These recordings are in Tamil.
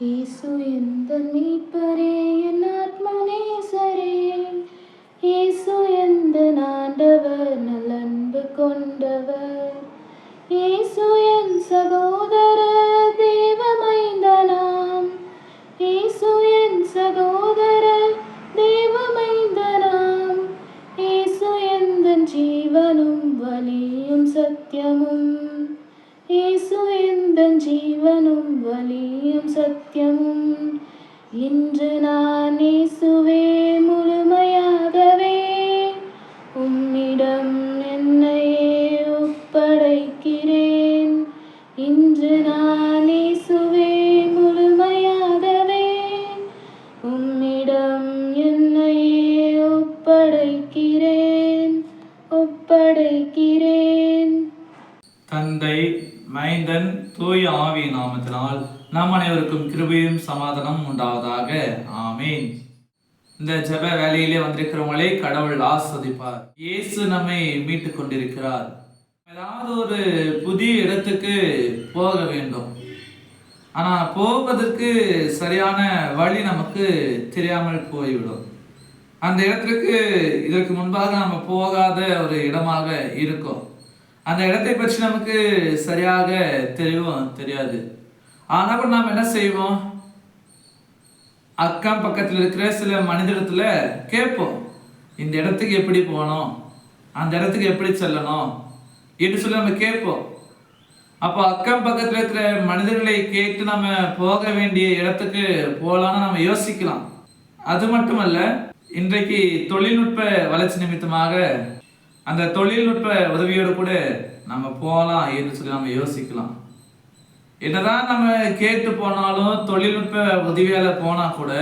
இயேசு எந்த மீட்பரே என் ஆத்மநேசரே இயேசு எந்த நாண்டவர் நல்லன்பு கொண்டவர். இயேசு என் சகோ இன்று நான் இயேசுவே முழுமையாகவே உம்மிடம் என்னையே ஒப்படைக்கிறேன். இன்று நான் இயேசுவே முழுமையாகவே உம்மிடம் என்னையே ஒப்படைக்கிறேன் ஒப்படைக்கிறேன். தந்தை மைந்தன் தூய ஆவி நாமத்தினால் நாம் அனைவருக்கும் கிருபையும் சமாதானம் உண்டாவதாக. ஆமீன். இந்த ஜெப வேலையிலே வந்திருக்கிறவங்களை கடவுள் ஆஸ்வதிப்பார். இயேசு நம்மை மீட்டு கொண்டிருக்கிறார். ஏதாவது ஒரு புதிய இடத்துக்கு போக வேண்டும். ஆனால் போவதற்கு சரியான வழி நமக்கு தெரியாமல் போய்விடும். அந்த இடத்துக்கு இதற்கு முன்பாக நம்ம போகாத ஒரு இடமாக இருக்கும். அந்த இடத்தை பற்றி நமக்கு சரியாக தெரியவும் தெரியாது. ஆனால் கூட நாம் என்ன செய்வோம்? அக்கம் பக்கத்தில் இருக்கிற சில மனிதரிடத்துல கேட்போம் இந்த இடத்துக்கு எப்படி போகணும்? அந்த இடத்துக்கு எப்படி செல்லணும்? என்று சொல்லி நம்ம கேட்போம். அப்போ அக்கம் பக்கத்தில் இருக்கிற மனிதர்களை கேட்டு நம்ம போக வேண்டிய இடத்துக்கு போகலான்னு நம்ம யோசிக்கலாம். அது மட்டுமல்ல இன்றைக்கு தொழில்நுட்ப வளர்ச்சி நிமித்தமாக அந்த தொழில்நுட்ப உதவியோடு கூட நம்ம போகலாம் என்று சொல்லி நம்ம யோசிக்கலாம். என்னதான் நம்ம கேட்டு போனாலும் தொழில்நுட்ப உதவியால போனா கூட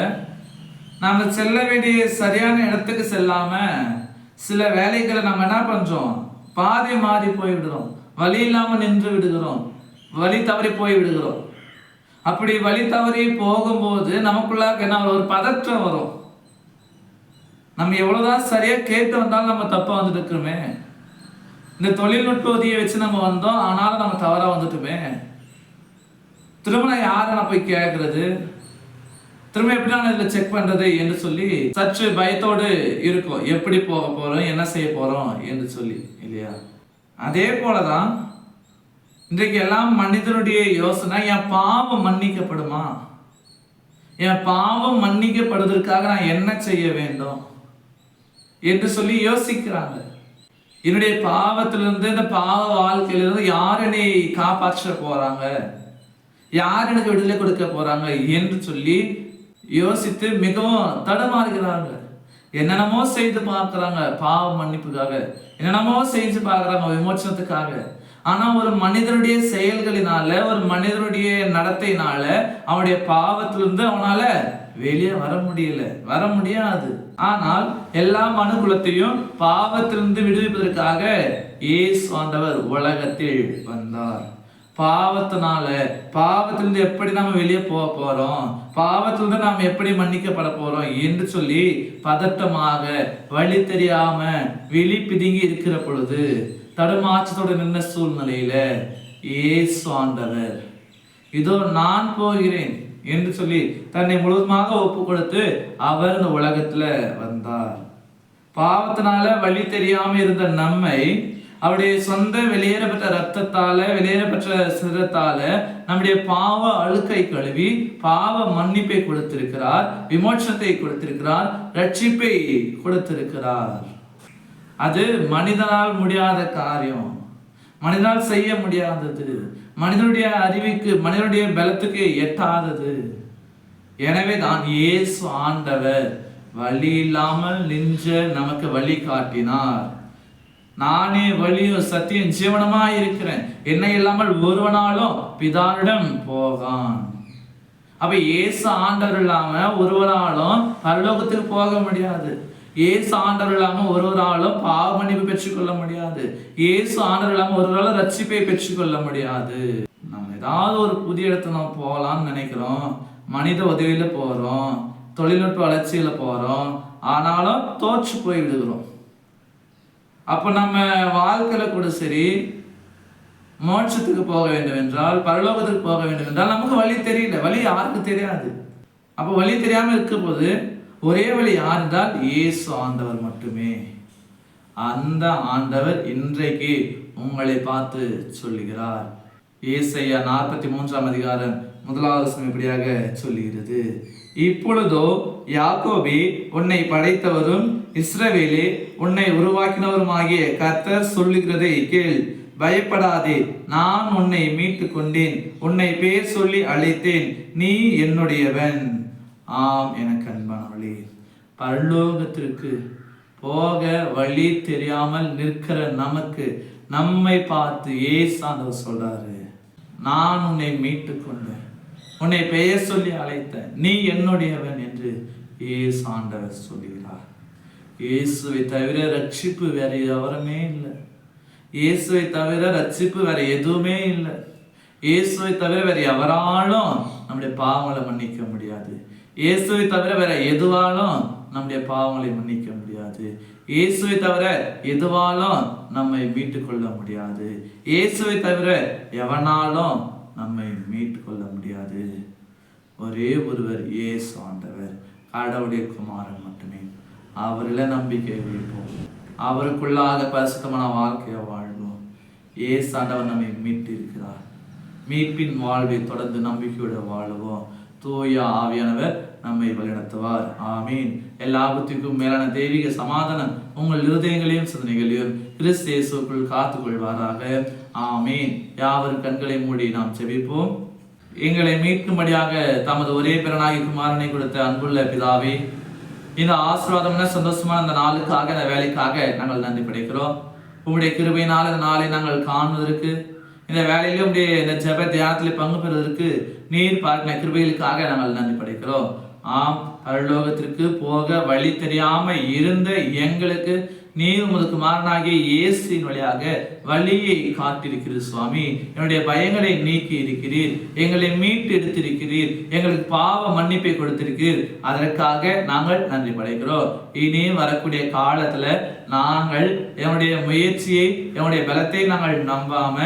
நாம செல்ல வேண்டிய சரியான இடத்துக்கு செல்லாம சில வேலைகளை நம்ம என்ன பண்றோம்? பாதி மாறி போய் விடுறோம். வழி இல்லாம நின்று விடுகிறோம். வழி தவறி போய் விடுகிறோம். அப்படி வழி தவறி போகும்போது நமக்குள்ளாக என்ன ஒரு பதற்றம் வரும். நம்ம எவ்வளவுதான் சரியா கேட்டு வந்தாலும் நம்ம தப்பா வந்துட்டு இருக்கிறோமே இந்த தொழில்நுட்ப உதவியை வச்சு நம்ம வந்தோம். ஆனாலும் நம்ம தவறா வந்துட்டுமே. திரும்ப நான் யாரை நான் போய் கேட்கறது திரும்ப எப்படி நான் இதில் செக் பண்ணுறது என்று சொல்லி சற்று பயத்தோடு இருக்கும். எப்படி போக போகிறோம் என்ன செய்ய போகிறோம் என்று சொல்லி இல்லையா? அதே போலதான் இன்றைக்கு எல்லாம் மனிதனுடைய யோசனை என் பாவம் மன்னிக்கப்படுமா? என் பாவம் மன்னிக்கப்படுவதற்காக நான் என்ன செய்ய வேண்டும் என்று சொல்லி யோசிக்கிறாங்க. என்னுடைய பாவத்திலிருந்து இந்த பாவ வாழ்க்கையிலிருந்து யார் என்னை காப்பாற்ற போகிறாங்க யார் எனக்கு விடுதலை கொடுக்க போறாங்க என்று சொல்லி யோசித்து மிகவும் தடுமாறுகிறாங்க. என்னென்னமோ செய்து பார்க்குறாங்க. பாவ மன்னிப்புக்காக. என்னென்னமோ செஞ்சு பார்க்குறாங்க விமோச்சனத்துக்காக ஆனால் ஒரு மனிதனுடைய செயல்களினால ஒரு மனிதனுடைய நடத்தையினால அவனுடைய பாவத்திலிருந்து அவனால வெளியே வர முடியல. வர முடியாது. ஆனால் எல்லா மனுக்குலத்தையும் பாவத்திலிருந்து விடுவிப்பதற்காக இயேசு ஆண்டவர் உலகத்தில் வந்தார். பாவத்தினால பாவத்திலிருந்து எப்படி நம்ம வெளியே போக போறோம் பாவத்திலிருந்து நாம் எப்படி மன்னிக்கப்பட போறோம் என்று சொல்லி பதட்டமாக வழி தெரியாம வெளி பிதுங்கி இருக்கிற பொழுது தடுமாற்றத்தோடு நின்ற சூழ்நிலையில இயேசு ஆண்டவர் இதோ நான் போகிறேன் என்று சொல்லி தன்னை முழுவதுமாக ஒப்பு கொடுத்து அவர் இந்த உலகத்துல வந்தார். பாவத்தினால வழி தெரியாம இருந்த நம்மை அவருடைய சொந்த வெளியேறப்பட்ட ரத்தத்தால வெளியேறப்பட்ட சிரத்தால நம்முடைய பாவ அழுக்கை கழுவி பாவ மன்னிப்பை கொடுத்திருக்கிறார் விமோச்சனத்தை கொடுத்திருக்கிறார் ரட்சிப்பை கொடுத்திருக்கிறார். அது மனிதனால் முடியாத காரியம். மனிதனால் செய்ய முடியாதது. மனிதனுடைய அறிவுக்கு மனிதனுடைய பலத்துக்கு எட்டாதது. எனவே தான் இயேசு ஆண்டவர் வழி இல்லாமல் நின்ற நமக்கு வழி காட்டினார். நானே வழியும் சத்தியம் ஜீவனமா இருக்கிறேன் என்னை இல்லாமல் ஒருவனாலும் பிதாரிடம் போகான். அப்ப ஏசு ஆண்டவர் இல்லாம ஒருவராலும் பரலோகத்துக்கு போக முடியாது. ஏசு ஆண்டவர் இல்லாம ஒருவராலும் பாவமன்னிப்பு பெற்றுக்கொள்ள முடியாது. ஏசு ஆண்டவர் இல்லாம ஒருவராலும் ரட்சிப்பை பெற்றுக்கொள்ள முடியாது. நம்ம ஏதாவது ஒரு புதிய இடத்துல நம்ம போகலாம்னு நினைக்கிறோம். மனித உதவியில போறோம். தொழில்நுட்ப வளர்ச்சியில போறோம். ஆனாலும் தோற்று போய் விடுகிறோம். அப்போ நம்ம வாழ்க்கையில் கூட சரி மோட்சத்துக்கு போக வேண்டும் என்றால் பரலோகத்துக்கு போக வேண்டும் என்றால் நமக்கு வழி தெரியல. வழி யாருக்கு தெரியாது. அப்போ வழி தெரியாமல் இருக்கும்போது ஒரே வழி யார் என்றால் இயேசு ஆண்டவர் மட்டுமே. அந்த ஆண்டவர் இன்றைக்கு உங்களை பார்த்து சொல்லுகிறார். ஏசையா நாற்பத்தி மூன்றாம் அதிகாரம் முதலாவது இப்படியாக சொல்லுகிறது. இப்பொழுதோ யாக்கோபே உன்னை படைத்தவரும் இஸ்ரவேலே உன்னை உருவாக்கினவருமாகிய கர்த்தர் சொல்லுகிறதை கேள். பயப்படாதே நான் உன்னை மீட்டு கொண்டேன் உன்னை பேர் சொல்லி அழைத்தேன். நீ என்னுடையவன். ஆம் என அன்பானவளே பரலோகத்திற்கு போக வழி தெரியாமல் நிற்கிற நமக்கு நம்மை பார்த்து ஏசாந்தவர் சொல்றாரு. நான் உன்னை மீட்டு கொண்டேன் உன்னை பெயர் சொல்லி அழைத்த நீ என்னுடையவன் என்று ஏசாண்டவர் சொல்லுகிறார். இயேசுவை தவிர ரட்சிப்பு வேற எவருமே இல்லை. இயேசுவை தவிர ரட்சிப்பு வேற எதுவுமே இல்லை. இயேசுவை தவிர வேற எவராலும் நம்முடைய பாவங்களை மன்னிக்க முடியாது. இயேசுவை தவிர வேற எதுவாலும் நம்முடைய பாவங்களை மன்னிக்க முடியாது. இயேசுவை தவிர எதுவாலும் நம்மை மீட்டுக்கொள்ள முடியாது. இயேசுவை தவிர எவனாலும் நம்மை மீட்டு கொள்ள முடியாது. ஒரே ஒருவர் ஏசு ஆண்டவர் கடவுளுடைய குமாரன் மட்டுமே. அவரில் நம்பிக்கை வைப்போம் அவருக்குள்ளாக பரிசுத்தமான வாழ்க்கையை வாழ்வோம். ஏசு ஆண்டவர் நம்மை மீட்டு இருக்கிறார் மீட்பின் வாழ்வை தொடர்ந்து நம்பிக்கையோடு வாழுவோம். தூய ஆவியானவர் நம்மை வழிநடத்துவார். ஆமீன். எல்லாபத்திற்கும் மேலான தெய்வீக சமாதானம் உங்கள் இருதயங்களையும் சிந்தனைகளையும் கிறிஸ்தேசுக்குள் காத்து கொள்வாராக ஆமீன். யாவர் கண்களை மூடி நாம் செபிப்போம் எங்களை மீட்கும்படியாக தமது ஒரே பிறனாகி குமாரனை கொடுத்த அன்புள்ள பிதாவே இந்த ஆசீர்வாதம்னா சந்தோஷமான இந்த நாளுக்காக இந்த வேலைக்காக நாங்கள் நன்றி படைக்கிறோம். உங்களுடைய கிருபையினால் இந்த நாளை நாங்கள் காணுவதற்கு இந்த வேலையிலும் உடைய இந்த ஜெப தியானத்தில் பங்கு பெறுவதற்கு நீர் பார்க்கிற கிருபைகளுக்காக நாங்கள் நன்றி படைக்கிறோம். ஆம் பரலோகத்திற்கு போக வழி தெரியாம இருந்த எங்களுக்கு நீர் உமது குமாரனாகிய இயேசுவின் வழியாக வழியை காட்டிருக்கிறீர் சுவாமி. என்னுடைய பயங்களை நீக்கி இருக்கிறீர். எங்களை மீட்டு எடுத்திருக்கிறீர். எங்களுக்கு பாவ மன்னிப்பை கொடுத்திருக்கிறீர். அதற்காக நாங்கள் நன்றி படைக்கிறோம். இனி வரக்கூடிய காலத்துல நாங்கள் என்னுடைய முயற்சியை என்னுடைய பலத்தை நாங்கள் நம்பாம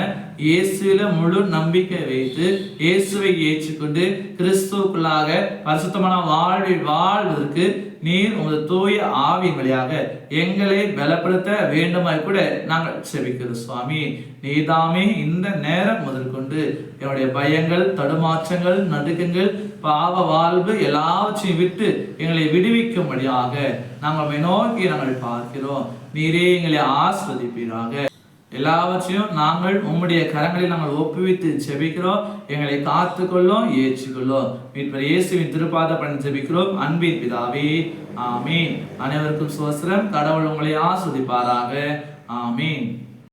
இயேசுல முழு நம்பிக்கை வைத்து இயேசுவை ஏற்றுக்கொண்டு கிறிஸ்துவுக்குள்ளாக பரிசுத்தமான வாழ்வில் வாழ்வதற்கு நீர் உமது தூய ஆவியின் வழியாக எங்களை பலப்படுத்த வேண்டுமாய் கூட நாங்கள் செபிக்கிறோம் சுவாமி. நீதாமே இந்த நேரம் முதற்கொண்டு என்னுடைய பயங்கள் தடுமாற்றங்கள் நடுக்கங்கள் பாவ வாழ்வு எல்லாவற்றையும் விட்டு எங்களை விடுவிக்கும்படியாக நாங்கள் நோக்கி நாங்கள் பார்க்கிறோம். நீரே எங்களை ஆஸ்வதிப்பீராக. எல்லாவற்றையும் நாங்கள் உம்முடைய கரங்களில் நாங்கள் ஒப்புவித்து ஜெபிக்கிறோம். எங்களை காத்துக்கொள்ளும் ஏற்றுக்கொள்ளும். மீட்பர் இயேசுவின் திருப்பாத பண்ணி ஜெபிக்கிறோம். அன்பின் பிதாவே ஆமீன். அனைவருக்கும் சுவசரம். கடவுள் உங்களை ஆஸ்வதிப்பாராக. ஆமீன்.